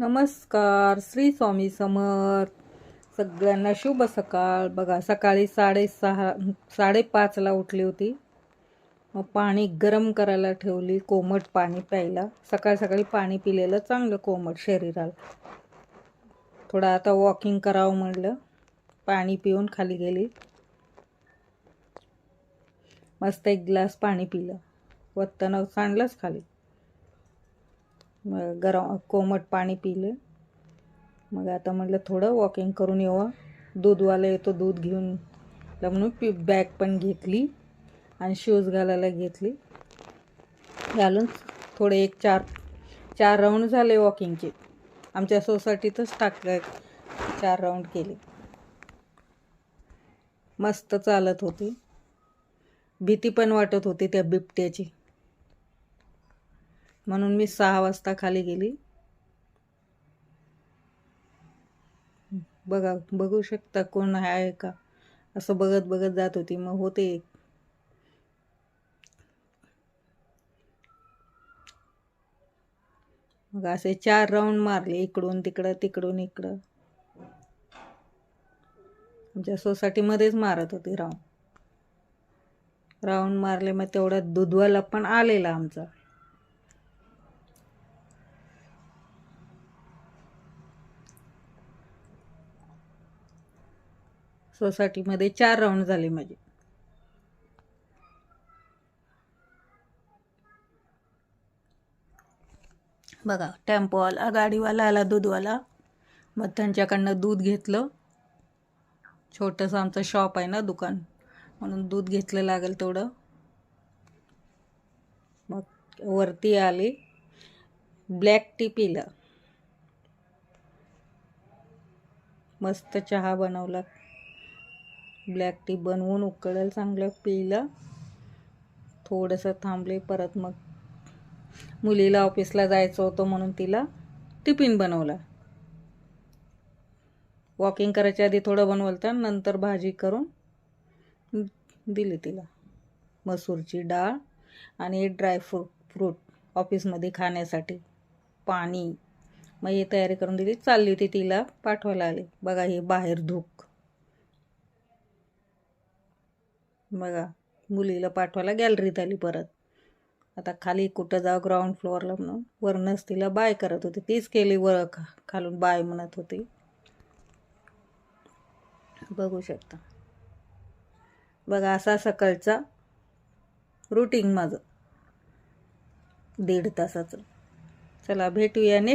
नमस्कार श्री स्वामी समर्थ. सगळ्यांना शुभ सकाळ. बघा सकाळी साडेसहा साडेपाचला उठली होती. मग पाणी गरम करायला ठेवली कोमट पाणी प्यायला. सकाळ सकाळी पाणी पिलेलं चांगलं कोमट शरीराला. थोडं आता वॉकिंग करावं म्हणलं. पाणी पिऊन खाली गेली. मस्त एक ग्लास पाणी पिलं. वत्तानं सांडलंच खाली. मग गरम कोमट पाणी पिलं. मग आता म्हटलं थोडं वॉकिंग करून येवा दूधवाला येतो दूध घेऊन. म्हणून पी बॅग पण घेतली आणि शूज घालायला घेतली. घालून थोडे एक चार चार राऊंड झाले वॉकिंगचे आमच्या सोसायटीतच टाकलं चार राऊंड केले. मस्त चालत होती. भीती पण वाटत होती त्या बिबट्याची. म्हणून मी सहा वाजता खाली गेली. बघा बघू शकता कोण आहे का? असं बघत बघत जात होती. मग होते एक. मग असे चार राऊंड मारले इकडून तिकडं तिकडून इकडं. आमच्या सोसायटीमध्येच मारत होती राऊंड राऊंड मारले मग तेवढ्यात दुधवाला पण आलेला आमचा. सोसायटीमध्ये चार राऊंड झाले माझे. बघा टेम्पोवाला गाडीवाला आला दूधवाला मग त्यांच्याकडनं दूध घेतलं. छोटंसं आमचं शॉप आहे ना दुकान. म्हणून दूध घेतलं लागेल तेवढं. मग वरती आले. ब्लॅक टी पिलं. मस्त चहा बनवला. ब्लॅक टी बनवून उकळेल चांगलं पिलं. थोडंसं थांबले परत मग मुलीला ऑफिसला जायचं होतं म्हणून तिला टिफिन बनवला. वॉकिंग करायच्या आधी थोडं बनवलं तर नंतर भाजी करून दिली तिला. मसूरची डाळ आणि ड्रायफ्रूट फ्रूट ऑफिसमध्ये खाण्यासाठी पाणी. मग ही तयारी करून दिली. चालली ती तिला पाठवायला आली. बघा हे बाहेर धूक. बघा मुलीला पाठवायला गॅलरीत आली परत. आता खाली कुठं जाऊ ग्राउंड फ्लोअरला म्हणून. वरनंच तिला बाय करत होती. तीच केली वर खा खालून बाय म्हणत होती. बघू शकता. बघा असा सकाळचा रुटीन माझं. दीड तासाचं. चला भेटूया नेक्स्ट